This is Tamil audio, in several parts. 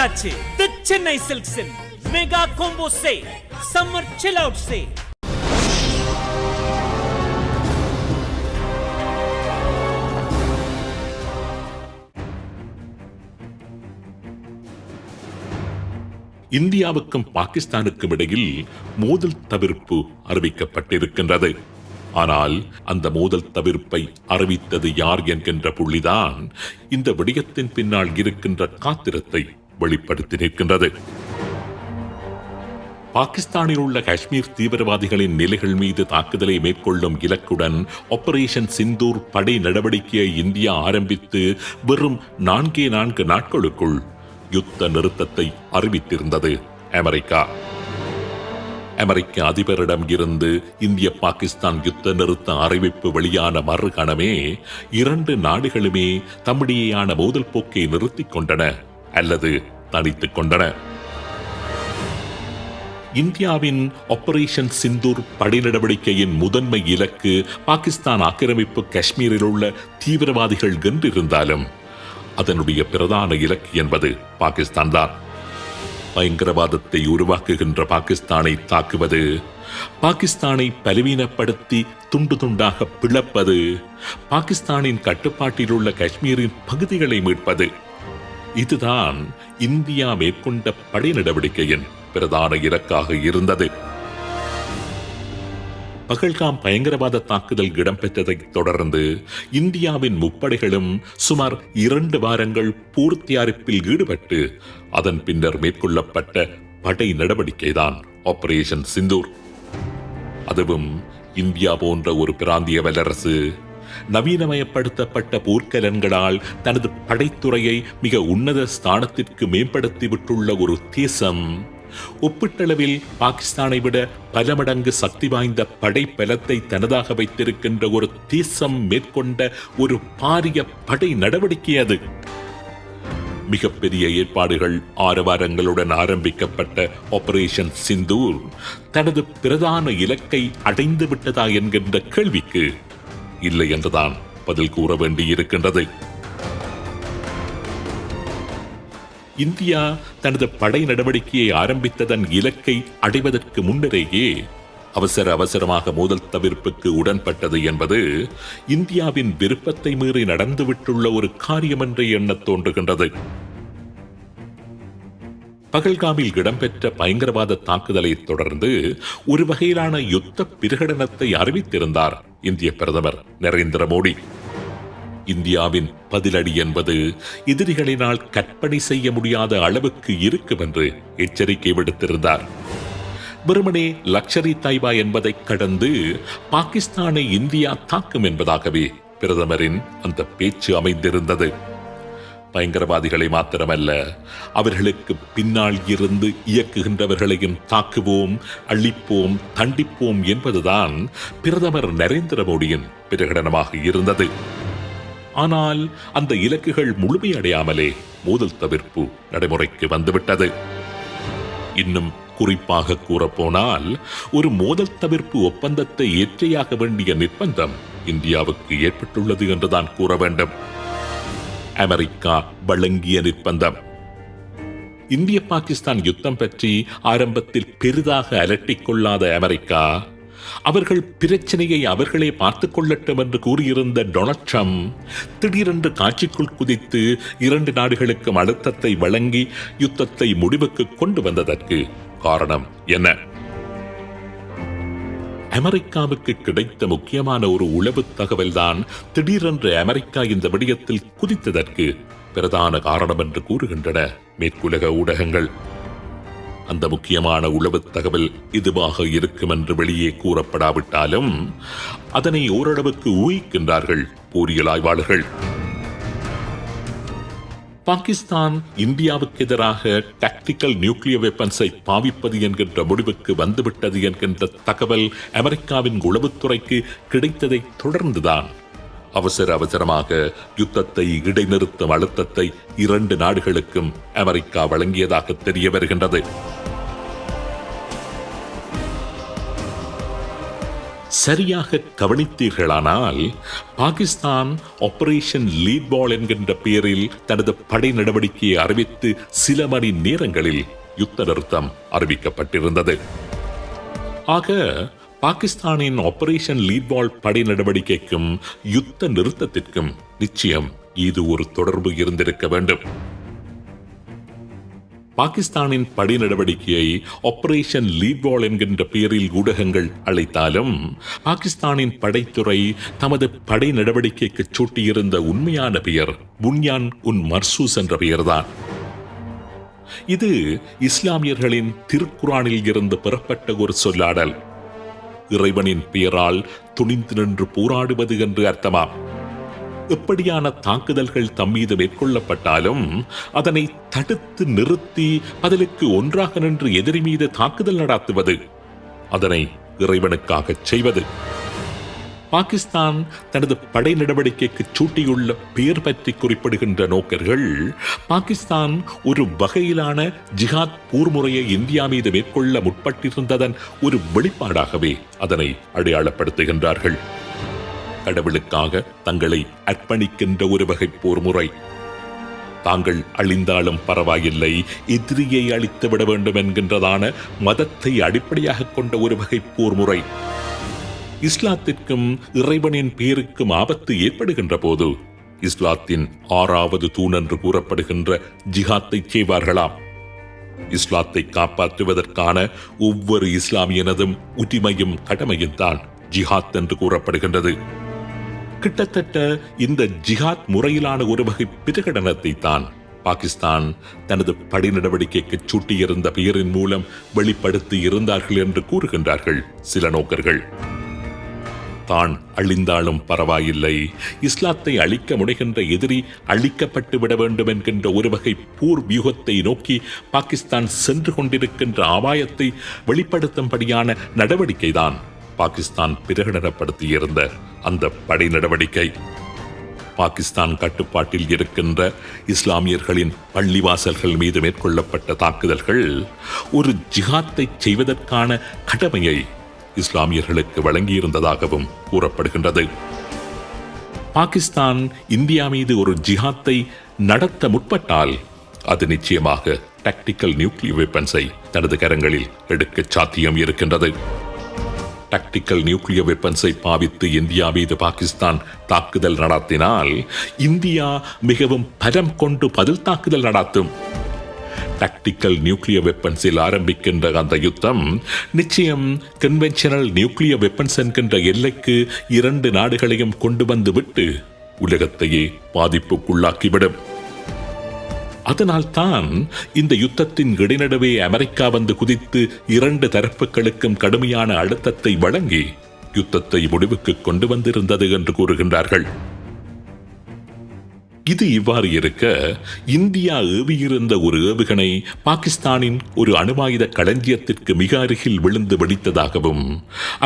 வந்தாச்சு the Chennai சில்க்ஸின் mega combo say summer chill out say இந்தியாவுக்கும் பாகிஸ்தானுக்கும் இடையில் மோதல் தவிர்ப்பு அறிவிக்கப்பட்டிருக்கின்றது. ஆனால் அந்த மோதல் தவிர்ப்பை அறிவித்தது யார் என்கின்ற புள்ளிதான் இந்த விடயத்தின் பின்னால் இருக்கின்ற காத்திரத்தை வெளிப்படுத்தி நிற்கின்றது. பாகிஸ்தானில் உள்ள காஷ்மீர் தீவிரவாதிகளின் நிலைகள் மீது தாக்குதலை மேற்கொள்ளும் இலக்குடன் ஆபரேஷன் சிந்தூர் படை நடவடிக்கையை இந்தியா ஆரம்பித்து வெறும் நான்கே நான்கு நாட்களுக்குள் யுத்த நிறுத்தத்தை அறிவித்திருந்தது அமெரிக்கா. அமெரிக்க அதிபரிடம் இருந்து இந்திய பாகிஸ்தான் யுத்த நிறுத்த அறிவிப்பு வெளியான மறுகணமே இரண்டு நாடுகளுமே தம்மிடையேயான மோதல் போக்கை நிறுத்திக் கொண்டன. அல்லது தனித்துக் கொண்டன. இந்தியாவின் ஆபரேஷன் சிந்தூர் படை நடவடிக்கையின் முதன்மை இலக்கு பாகிஸ்தான் ஆக்கிரமிப்பு காஷ்மீரில் உள்ள தீவிரவாதிகள் என்றிருந்தாலும் அதனுடைய பிரதான இலக்கு என்பது பாகிஸ்தான் தான். பயங்கரவாதத்தை உருவாக்குகின்ற பாகிஸ்தானை தாக்குவது பாகிஸ்தானை பலவீனப்படுத்தி துண்டு துண்டாக பிளப்பது பாகிஸ்தானின் கட்டுப்பாட்டில் உள்ள காஷ்மீரின் பகுதிகளை மீட்பது. இதுதான் இந்தியா மேற்கொண்ட படை நடவடிக்கையின் பிரதான இலக்காக இருந்தது. பகல்காம் பயங்கரவாத தாக்குதல் இடம்பெற்றதைத் தொடர்ந்து இந்தியாவின் முப்படைகளும் சுமார் இரண்டு வாரங்கள் பூர்த்தியாரிப்பில் ஈடுபட்டு அதன் பின்னர் மேற்கொள்ளப்பட்ட படை நடவடிக்கைதான் ஆபரேஷன் சிந்தூர் அதுவும் இந்தியா போன்ற ஒரு பிராந்திய வல்லரசு நவீனமயப்படுத்தப்பட்ட போர்க்கலன்களால் தனது படைத்துறையை மிக உன்னத ஸ்தானத்திற்கு மேம்படுத்திவிட்டுள்ள ஒரு தேசம். ஒப்பீட்டளவில் பாகிஸ்தானை விட பல மடங்கு சக்தி வாய்ந்த படை பலத்தை தனதாக வைத்திருக்கின்ற ஒரு தேசம் மேற்கொண்ட ஒரு பாரிய படை நடவடிக்கை அது. மிகப்பெரிய ஏற்பாடுகள் ஆரவாரங்களுடன் ஆரம்பிக்கப்பட்ட ஆபரேஷன் சிந்தூர் தனது பிரதான இலக்கை அடைந்து விட்டதா என்கின்ற கேள்விக்கு இல்லை என்றுதான் பதில் கூற வேண்டியிருக்கின்றது. இந்தியா தனது படை நடவடிக்கையை ஆரம்பித்ததன் இலக்கை அடைவதற்கு முன்னரேயே அவசர அவசரமாக மோதல் தவிர்ப்புக்கு உடன்பட்டது என்பது இந்தியாவின் விருப்பத்தை மீறி நடந்துவிட்டுள்ள ஒரு காரியம் என்று எண்ணத் தோன்றுகின்றது. பகல்காமில் இடம்பெற்ற பயங்கரவாத தாக்குதலை தொடர்ந்து ஒரு வகையிலான யுத்த பிரகடனத்தை அறிவித்திருந்தார் இந்திய பிரதமர் நரேந்திர மோடி. இந்தியாவின் பதிலடி என்பது எதிரிகளினால் கற்பனை செய்ய முடியாத அளவுக்கு இருக்கும் என்று எச்சரிக்கை விடுத்திருந்தார். வெறுமனே லக்ஷரி தாய்வா என்பதை கடந்து பாகிஸ்தானை இந்தியா தாக்கும் என்பதாகவே பிரதமரின் அந்த பேச்சு அமைந்திருந்தது. பயங்கரவாதிகளை மாத்திரமல்ல அவர்களுக்கு பின்னால் இருந்து இயக்குகின்றவர்களையும் தாக்குவோம் அழிப்போம் தண்டிப்போம் என்பதுதான் பிரதமர் நரேந்திர மோடியின் பிரகடனமாக இருந்தது. ஆனால் அந்த இலக்குகள் முழுமையடையாமலே மோதல் தவிர்ப்பு நடைமுறைக்கு வந்துவிட்டது. இன்னும் குறிப்பாக கூறப்போனால் ஒரு மோதல் தவிர்ப்பு ஒப்பந்தத்தை ஏற்றையாக வேண்டிய நிர்பந்தம் இந்தியாவுக்கு ஏற்பட்டுள்ளது என்றுதான் கூற வேண்டும். அமெரிக்கா வழங்கிய நிர்பந்தம். இந்திய பாகிஸ்தான் யுத்தம் பற்றி ஆரம்பத்தில் பெரிதாக அலட்டிக் கொள்ளாத அமெரிக்கா அவர்கள் பிரச்சனையை அவர்களே பார்த்துக் கொள்ளட்டும் என்று கூறியிருந்த டொனால்ட் ட்ரம்ப் திடீரென்று காட்சிக்குள் குதித்து இரண்டு நாடுகளுக்கும் அழுத்தத்தை வழங்கி யுத்தத்தை முடிவுக்கு கொண்டு வந்ததற்கு காரணம் என்ன? அமெரிக்காவுக்கு கிடைத்த முக்கியமான ஒரு உளவு தகவல்தான் திடீரென்று அமெரிக்கா இந்த விடயத்தில் குதித்ததற்கு பிரதான காரணம் என்று கூறுகின்றன மேற்குலக ஊடகங்கள். அந்த முக்கியமான உளவு தகவல் இதுவாக இருக்கும் என்று வெளியே கூறப்படாவிட்டாலும் அதனை ஓரளவுக்கு ஊகிக்கின்றார்கள் போரியல் ஆய்வாளர்கள். பாகிஸ்தான் இந்தியாவுக்கு எதிராக டாக்டிக்கல் நியூக்ளியர் வெப்பன்ஸை பாவிப்பது என்கின்ற முடிவுக்கு வந்துவிட்டது என்கின்ற தகவல் அமெரிக்காவின் உளவுத்துறைக்கு கிடைத்ததை தொடர்ந்துதான் அவசர அவசரமாக யுத்தத்தை இடைநிறுத்தும் அழுத்தத்தை இரண்டு நாடுகளுக்கும் அமெரிக்கா வழங்கியதாக தெரிய வருகின்றது. சரியாக கவனித்தீர்களானால் பாகிஸ்தான் ஆபரேஷன் லீட் பால் என்கின்ற பெயரில் தனது படை நடவடிக்கையை அறிவித்து சில மணி நேரங்களில் யுத்த நிறுத்தம் அறிவிக்கப்பட்டிருந்தது. ஆக பாகிஸ்தானின் ஆபரேஷன் லீட் பால் படை நடவடிக்கைக்கும் யுத்த நிறுத்தத்திற்கும் நிச்சயம் இது ஒரு தொடர்பு இருந்திருக்க வேண்டும். பாகிஸ்தானின் படை நடவடிக்கையை ஆபரேஷன் லீட்வால் என்கின்ற பெயரில் ஊடகங்கள் அழைத்தாலும் பாகிஸ்தானின் படைத்துறை தமது படை நடவடிக்கைக்கு சூட்டியிருந்த உண்மையான பெயர் புன்யான் உன் மர்சூஸ் என்ற பெயர்தான். இது இஸ்லாமியர்களின் திருக்குரானில் இருந்து பெறப்பட்ட ஒரு சொல்லாடல். இறைவனின் பெயரால் துணிந்து நின்று போராடுவது என்று அர்த்தமாம். எப்படியான தாக்குதல்கள் தம்மீது மேற்கொள்ளப்பட்டாலும் அதனை தடுத்து நிறுத்தி பதிலுக்கு ஒன்றாக நின்று எதிரி மீது தாக்குதல் நடாத்துவது அதனை இறைவனுக்காக செய்வது. பாகிஸ்தான் தனது படை நடவடிக்கைக்கு சூட்டியுள்ள பெயர் பற்றி குறிப்பிடுகின்ற நோக்கர்கள் பாகிஸ்தான் ஒரு வகையிலான ஜிஹாத் போர்முறையை இந்தியா மீது மேற்கொள்ள முற்பட்டிருந்ததன் ஒரு வெளிப்பாடாகவே அதனை அடையாளப்படுத்துகின்றார்கள். கடவுளுக்காக தங்களை அர்ப்பணிக்கின்ற ஒரு வகை போர் முறை தாங்கள் அழிந்தாலும் பரவாயில்லை எதிரியை அழித்து விட வேண்டும் என்கின்றதான மதத்தை அடிப்படையாக கொண்ட ஒரு வகை போர் முறை இஸ்லாத்திற்கும் இறைவனின் பேருக்கும் ஆபத்து ஏற்படுகின்ற போது இஸ்லாத்தின் ஆறாவது தூண் என்று கூறப்படுகின்ற ஜிஹாத்தை செய்வார்களாம் இஸ்லாத்தை காப்பாற்றுவதற்கான ஒவ்வொரு இஸ்லாமியனதும் உரிமையும் கடமையும் தான் ஜிஹாத் என்று கூறப்படுகின்றது. கிட்டத்தட்ட இந்த ஜிஹாத் முறையிலான ஒரு வகை பிரகடனத்தை தான் பாகிஸ்தான் தனது படை நடவடிக்கைக்கு சூட்டியிருந்த பெயரின் மூலம் வெளிப்படுத்தி இருந்தார்கள் என்று கூறுகின்றார்கள் சில நோக்கர்கள். தான் அழிந்தாலும் பரவாயில்லை. இஸ்லாத்தை அழிக்க முனைகின்ற எதிரி அழிக்கப்பட்டு விட வேண்டும் என்கின்ற ஒரு வகை போர் வியூகத்தை நோக்கி பாகிஸ்தான் சென்று கொண்டிருக்கின்ற அபாயத்தை வெளிப்படுத்தும்படியான நடவடிக்கைதான் பாகிஸ்தான் பிரகடனப்படுத்தியிருந்த அந்த படை நடவடிக்கை. பாகிஸ்தான் கட்டுப்பாட்டில் இருக்கின்ற இஸ்லாமியர்களின் பள்ளிவாசல்கள் மீது மேற்கொள்ளப்பட்ட தாக்குதல்கள் ஒரு ஜிஹாத்தை செய்வதற்கான கடமையை இஸ்லாமியர்களுக்கு வழங்கியிருந்ததாகவும் கூறப்படுகின்றது. பாகிஸ்தான் இந்தியா மீது ஒரு ஜிஹாத்தை நடத்த முற்பட்டால் அது நிச்சயமாக டாக்டிக்கல் நியூக்ளியர் வெப்பன்ஸை தனது கரங்களில் எடுக்க சாத்தியம் இருக்கின்றது. டாக்டிக்கல் நியூக்ளியர் வெப்பன்ஸை பாவித்து இந்தியா மீது பாகிஸ்தான் தாக்குதல் நடத்தினால் இந்தியா மிகவும் பலம் கொண்டு பதில் தாக்குதல் நடத்தும். டாக்டிக்கல் நியூக்ளியர் வெப்பன்ஸில் ஆரம்பிக்கின்ற அந்த யுத்தம் நிச்சயம் கன்வென்ஷனல் நியூக்ளியர் வெப்பன்ஸ் என்கின்ற எல்லைக்கு இரண்டு நாடுகளையும் கொண்டு வந்து விட்டு உலகத்தையே பாதிப்புக்குள்ளாக்கிவிடும். அதனால்தான் இந்த யுத்தத்தின் இடைநடுவே அமெரிக்கா வந்து குதித்து இரண்டு தரப்புகளுக்கும் கடுமையான அழுத்தத்தை வழங்கி யுத்தத்தை முடிவுக்கு கொண்டு வந்திருந்தது என்று கூறுகின்றார்கள். இது இவ்வாறு இருக்க இந்தியா ஏவியிருந்த ஒரு ஏவுகணை பாகிஸ்தானின் ஒரு அணுவாயுத களஞ்சியத்திற்கு மிக அருகில் விழுந்து வெடித்ததாகவும்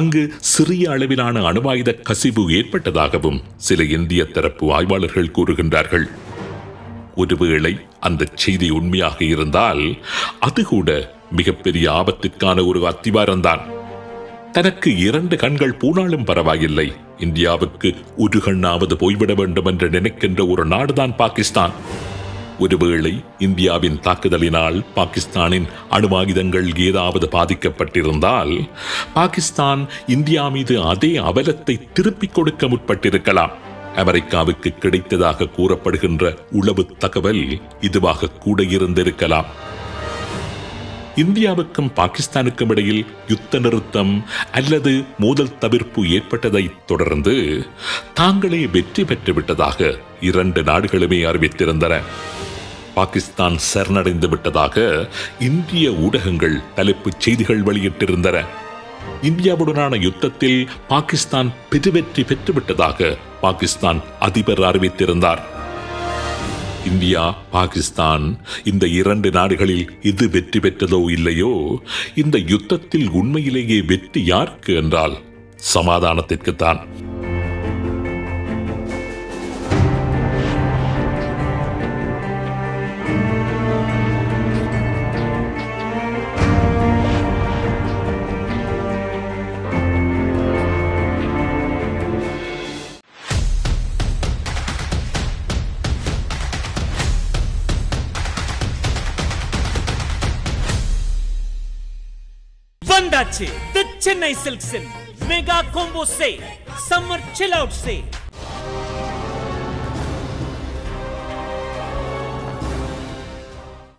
அங்கு சிறிய அளவிலான அணுவாயுத கசிவு ஏற்பட்டதாகவும் சில இந்திய தரப்பு ஆய்வாளர்கள் கூறுகின்றார்கள். ஒருவேளை அந்த செய்தி உண்மையாக இருந்தால் அது கூட மிகப்பெரிய ஆபத்திற்கான ஒரு அத்திவாரம்தான் தனக்கு இரண்டு கண்கள் பூனாலும் பரவாயில்லை. இந்தியாவுக்கு ஒரு கண்ணாவது போய்விட வேண்டும் என்று நினைக்கின்ற ஒரு நாடுதான் பாகிஸ்தான். ஒருவேளை இந்தியாவின் தாக்குதலினால் பாகிஸ்தானின் அணுவாயுதங்கள் ஏதாவது பாதிக்கப்பட்டிருந்தால் பாகிஸ்தான் இந்தியா மீது அதே அவலத்தை திருப்பிக் கொடுக்க முற்பட்டிருக்கலாம். அமெரிக்காவுக்கு கிடைத்ததாக கூறப்படுகின்ற உளவு தகவல் இதுவாக கூட இருந்திருக்கலாம் இந்தியாவுக்கும் பாகிஸ்தானுக்கும் இடையில் யுத்த நிறுத்தம் அல்லது மோதல் தவிர்ப்பு ஏற்பட்டதை தொடர்ந்து தாங்களே வெற்றி பெற்று விட்டதாக இரண்டு நாடுகளுமே அறிவித்திருந்தன. பாகிஸ்தான் சரணடைந்து விட்டதாக இந்திய ஊடகங்கள் தலைப்புச் செய்திகள் வெளியிட்டிருந்தன. இந்தியாவுடனான யுத்தத்தில் பாகிஸ்தான் பெருவெற்றி பெற்றுவிட்டதாக பாகிஸ்தான் அதிபர் அறிவித்திருந்தார். இந்தியா பாகிஸ்தான் இந்த இரண்டு நாடுகளில் இது வெற்றி பெற்றதோ இல்லையோ? இந்த யுத்தத்தில் உண்மையிலேயே வெற்றி யாருக்கு என்றால் சமாதானத்திற்குத்தான். வந்தாச்சு. The Chennai சில்க்ஸின் mega combo say summer chill out say